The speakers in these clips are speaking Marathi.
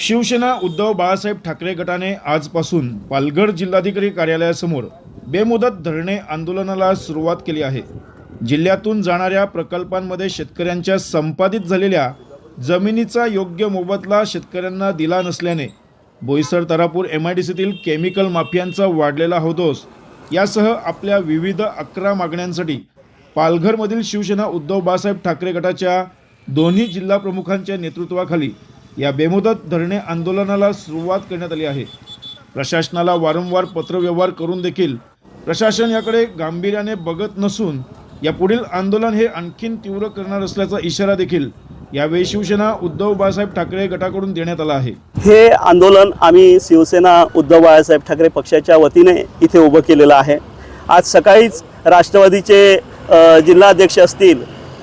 शिवसेना उद्धव बाळासाहेब ठाकरे गटाने आजपासून पालघर जिल्हाधिकारी कार्यालयासमोर बेमुदत धरणे आंदोलनाला सुरुवात केली आहे. जिल्ह्यातून जाणाऱ्या प्रकल्पांमध्ये शेतकऱ्यांच्या संपादित झालेल्या जमिनीचा योग्य मोबदला शेतकऱ्यांना दिला नसल्याने Boisar Tarapur M I D सीतील chemical माफियांचा वाढलेला हौदोस यासह आपल्या विविध अकरा मागण्यांसाठी पालघरमधील शिवसेना उद्धव बाळासाहेब ठाकरे गटाच्या दोन्ही जिल्हा प्रमुखांच्या नेतृत्वाखाली या बेमुदत धरणे आंदोलनाला सुरुवात करण्यात आली आहे. प्रशासनाला वारंवार पत्रव्यवहार करून देखील प्रशासन याकडे गांभीर्याने बघत नसून या पुढील आंदोलन हे आणखीन तीव्र करणार असल्याचा इशारा देखील यावेळी शिवसेना उद्धव बाळासाहेब ठाकरे गटाकडून देण्यात आला आहे. हे आंदोलन आम्ही शिवसेना उद्धव बाळासाहेब ठाकरे पक्षाच्या वतीने इथे उभं केलेलं आहे. आज सकाळीच राष्ट्रवादीचे जिल्हाध्यक्ष असतील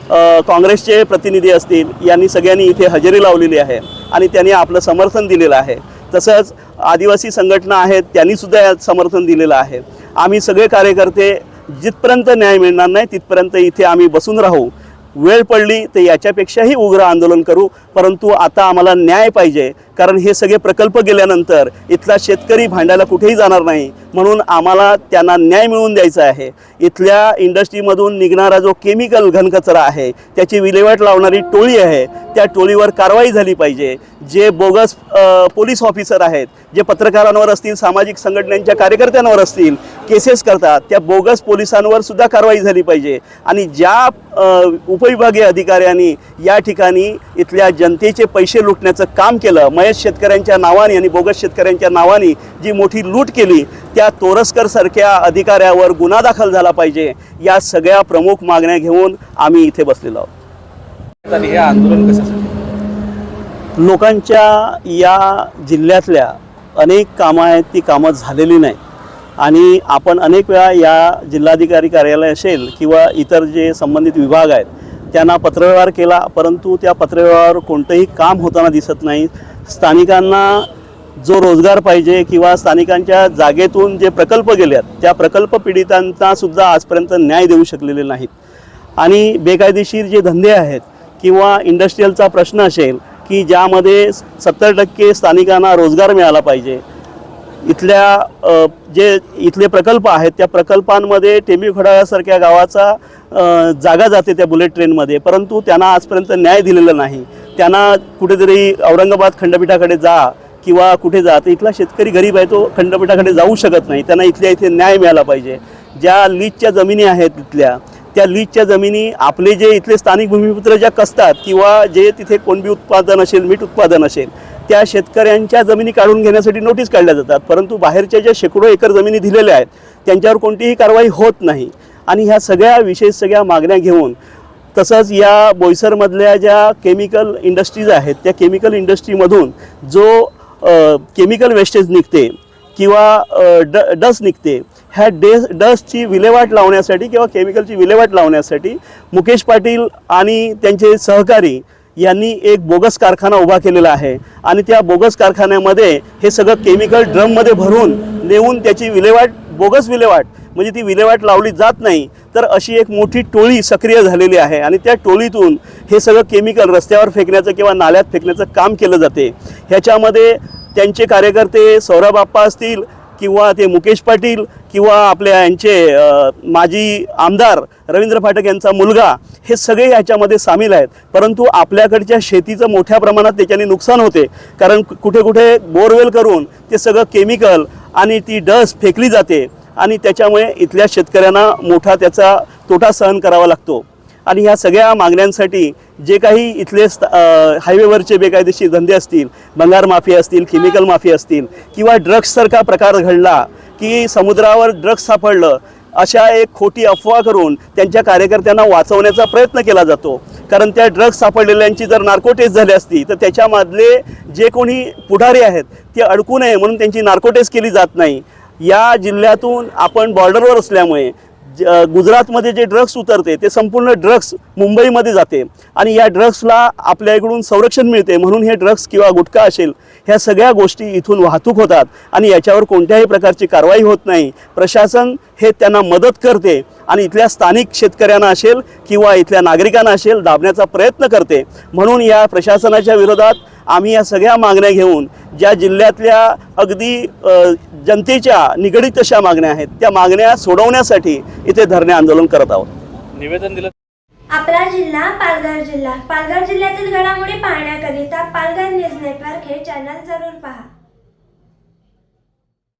काँग्रेसचे प्रतिनिधी असतील यांनी सगळ्यांनी इथे हजेरी लावलेली आहे आणि त्यांनी आपलं समर्थन दिलेलं आहे. तसंच आदिवासी संघटना आहेत त्यांनीसुद्धा यात समर्थन दिलेलं आहे. आम्ही सगळे कार्यकर्ते जिथपर्यंत न्याय मिळणार नाही तिथपर्यंत इथे आम्ही बसून राहू. वेळ पडली तर याच्यापेक्षाही उग्र आंदोलन करू परंतु आता आम्हाला न्याय पाहिजे कारण हे सगळे प्रकल्प गेल्यानंतर इथला शेतकरी भांडायला कुठेही जाणार नाही. म्हणून आम्हाला त्यांना न्याय मिळवून द्यायचा आहे. इथल्या इंडस्ट्रीमधून निघणारा जो केमिकल घनकचरा आहे त्याची विल्हेवाट लावणारी टोळी आहे त्या टोळीवर कारवाई झाली पाहिजे. जे बोगस पोलीस ऑफिसर आहेत जे पत्रकारांवर असतील सामाजिक संघटनांच्या कार्यकर्त्यांवर असतील केसेस करतात त्या बोगस पोलिसांवर सुद्धा कारवाई झाली पाहिजे. आणि ज्या उपविभागीय अधिकाऱ्यांनी या ठिकाणी इथल्या जनतेचे पैसे लुटण्याचं काम केलं महेश शेतकऱ्यांच्या नावाने आणि बोगस शेतकऱ्यांच्या नावाने जी मोठी लूट केली त्या तोरसकर सारख्या अधिकाऱ्यावर गुन्हा दाखल झाला पाहिजे या सगळ्या प्रमुख मागण्या घेऊन आम्ही इथे बसलेलो आहोत. आणि हे आंदोलन कशासाठी? लोकांच्या या जिल्ह्यातल्या अनेक कामं आहेत ती कामं झालेली नाही. आणि आपण अनेक वेळा या जिल्हाधिकारी कार्यालय असेल किंवा इतर जे संबंधित विभाग आहेत त्यांना पत्रव्यवहार केला परंतु त्या पत्रव्यवहारावर कोणतंही काम होताना दिसत नाही. स्थानिकांना जो रोजगार पाहिजे किंवा स्थानिकांच्या जागेतून जे प्रकल्प गेले आहेत त्या प्रकल्प पीडितांना सुद्धा आजपर्यंत न्याय देऊ शकलेले नाहीत. आणि बेकायदेशीर जे धंदे आहेत किंवा इंडस्ट्रीयलचा प्रश्न असेल की ज्यामध्ये सत्तर टक्के स्थानिकांना रोजगार मिळाला पाहिजे इथल्या जे इथले प्रकल्प आहेत त्या प्रकल्पांमध्ये टेंबी खडाळ्यासारख्या गावाचा जागा जाते त्या बुलेट ट्रेनमध्ये परंतु त्यांना आजपर्यंत न्याय दिलेला नाही. त्यांना कुठेतरी औरंगाबाद खंडपीठाकडे जा किंवा कुठे जात इथला शेतकरी गरीब आहे तो खंडपीठाकडे जाऊ शकत नाही. त्यांना इथल्या इथे न्याय मिळाला पाहिजे. ज्या लीजच्या जमिनी आहेत तिथल्या त्या लीजच्या जमिनी आपले जे इथले स्थानिक भूमिपुत्र ज्या कसतात किंवा जे तिथे कोणबी उत्पादन असेल मीठ उत्पादन असेल त्या शेतकऱ्यांच्या जमिनी काढून घेण्यासाठी नोटीस काढल्या जातात. परंतु बाहेरच्या ज्या शेकडो एकर जमिनी दिलेल्या आहेत त्यांच्यावर कोणतीही कारवाई होत नाही. आणि ह्या सगळ्या विशेष सगळ्या मागण्या घेऊन तसंच या बोईसरमधल्या ज्या केमिकल इंडस्ट्रीज आहेत त्या केमिकल इंडस्ट्रीमधून जो केमिकल वेस्टेज निघते किंवा ड डस्ट निघते. ह्या डे डस्टची विल्हेवाट लावण्यासाठी किंवा केमिकलची विल्हेवाट लावण्यासाठी मुकेश पाटील आणि त्यांचे सहकारी यांनी एक बोगस कारखाना उभा केलेला आहे. आणि त्या बोगस कारखान्यामध्ये हे सगळं केमिकल ड्रममध्ये भरून नेऊन त्याची विल्हेवाट बोगस विल्हेवाट म्हणजे ती विल्हेवाट लावली जात नाही तर अशी एक मोठी टोळी सक्रिय झालेली आहे. आणि त्या टोळीतून हे सगळं केमिकल रस्त्यावर फेकण्याचं किंवा नाल्यात फेकण्याचं काम केलं जाते. ह्याच्यामध्ये त्यांचे कार्यकर्ते सौरभ आप्पा असतील किंवा ते मुकेश पाटील किंवा आपल्या यांचे माजी आमदार रवींद्र फाटक यांचा मुलगा हे सगळे याच्यामध्ये सामील आहेत. परंतु आपल्याकडच्या शेतीचं मोठ्या प्रमाणात त्याच्याने नुकसान होते. कारण कुठे कुठे बोरवेल करून ते सगळं केमिकल आणि ती डस फेकली जाते आणि त्याच्यामुळे इथल्या शेतकऱ्यांना मोठा त्याचा तोटा सहन करावा लागतो. आणि ह्या सगळ्या मागण्यांसाठी जे काही इथले स्त- हायवेवरचे बेकायदेशीर धंदे असतील भंगार माफिया असतील केमिकल माफिया असतील किंवा ड्रग्ससारखा प्रकार घडला की समुद्रावर ड्रग्स सापडलं अशा एक खोटी अफवा करून त्यांच्या कार्यकर्त्यांना वाचवण्याचा प्रयत्न केला जातो. कारण त्या ड्रग्स सापडलेल्यांची जर नार्कोटेस्ट झाली असती तर त्याच्यामधले जे कोणी पुढारी आहेत ते अडकू नये म्हणून त्यांची नार्कोटेस्ट केली जात नाही. या जिल्ह्यातून आपण बॉर्डरवर असल्यामुळे गुजरातमध्ये जे ड्रग्स उतरते ते संपूर्ण ड्रग्स मुंबईमध्ये जाते. आणि या ड्रग्सला आपल्या इकडून संरक्षण मिळते म्हणून हे ड्रग्स किंवा गुटखा असेल ह्या सगळ्या गोष्टी इथून वाहतूक होतात. आणि याच्यावर कोणत्याही प्रकारची कारवाई होत नाही. प्रशासन हे त्यांना मदत करते आणि इथल्या स्थानिक शेतकऱ्यांना असेल किंवा इथल्या नागरिकांना असेल दाबण्याचा प्रयत्न करते. म्हणून या प्रशासनाच्या विरोधात आम्ही या सगळ्या मागण्या घेऊन ज्या जिल्ह्यातल्या अगदी जनतेच्या निगडीत अशा मागण्या आहेत त्या मागण्या सोडवण्यासाठी इथे धरणे आंदोलन करत आहोत. निवेदन दिलं. आपला जिल्हा पालघर जिल्हा. पालघर जिल्ह्यातील घडामोडी पाहण्याकरिता पालघर न्यूज नेटवर्क हे चॅनल जरूर पहा.